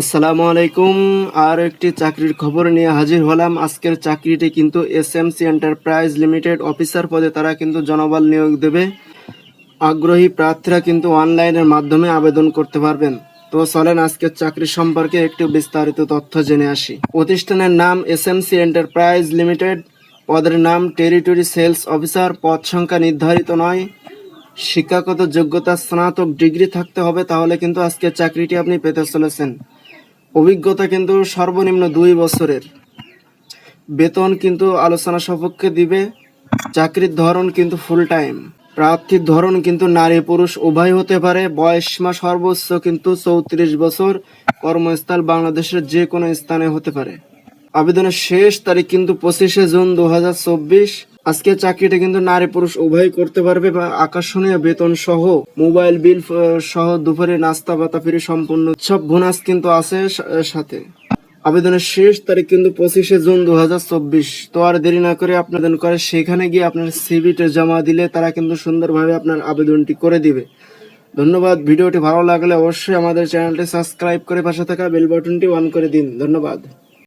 আসসালামু আলাইকুম। আর একটি চাকরির খবর নিয়ে হাজির হলাম। আজকের চাকরিটি কিন্তু S M C Enterprise Limited officer পদে তারা কিন্তু জনবল নিয়োগ দেবে। আগ্রহী প্রার্থীরা কিন্তু অনলাইনের মাধ্যমে আবেদন করতে পারবেন। তো চলেন আজকের চাকরি সম্পর্কে একটু বিস্তারিত তথ্য জেনে আসি। প্রতিষ্ঠানের নাম S M C Enterprise Limited পদের নাম টেরিটরি সেলস অফিসার পদ সংখ্যা নির্ধারিত নয়। শিক্ষাগত যোগ্যতা স্নাতক ডিগ্রি থাকতে হবে, তাহলে কিন্তু আজকে চাকরিটি আপনি পেতে চলেছেন। অভিজ্ঞতা কিন্তু সর্বনিম্ন দুই বছরের। বেতন কিন্তু আলোচনা সপক্ষে দিবে, চাকরির ধরন কিন্তু ফুল টাইম প্রার্থীর ধরন কিন্তু নারী পুরুষ উভয় হতে পারে, বয়স সীমা সর্বোচ্চ কিন্তু চৌত্রিশ বছর, কর্মস্থল বাংলাদেশের যে কোনো স্থানে হতে পারে। আবেদনের শেষ তারিখ কিন্তু পঁচিশে জুন দু হাজার চব্বিশ আজকে চাকরিটা কিন্তু নারী পুরুষ উভয় করতে পারবে বা আকর্ষণীয় বেতন সহ, মোবাইল বিল সহ দুপুরে নাস্তা ভাতা ফিরে সম্পূর্ণ সব বোনাস কিন্তু আছে সাথে। আবেদনের শেষ তারিখ কিন্তু পঁচিশে জুন দু হাজার চব্বিশ। তো আর দেরি না করে আপনাদের করে সেখানে গিয়ে আপনার সিভিটা জমা দিলে তারা কিন্তু সুন্দরভাবে আপনার আবেদনটি করে দিবে। ধন্যবাদ। ভিডিওটি ভালো লাগলে অবশ্যই আমাদের চ্যানেলটি সাবস্ক্রাইব করে পাশে থাকা বেল বাটনটি অন করে দিন। ধন্যবাদ।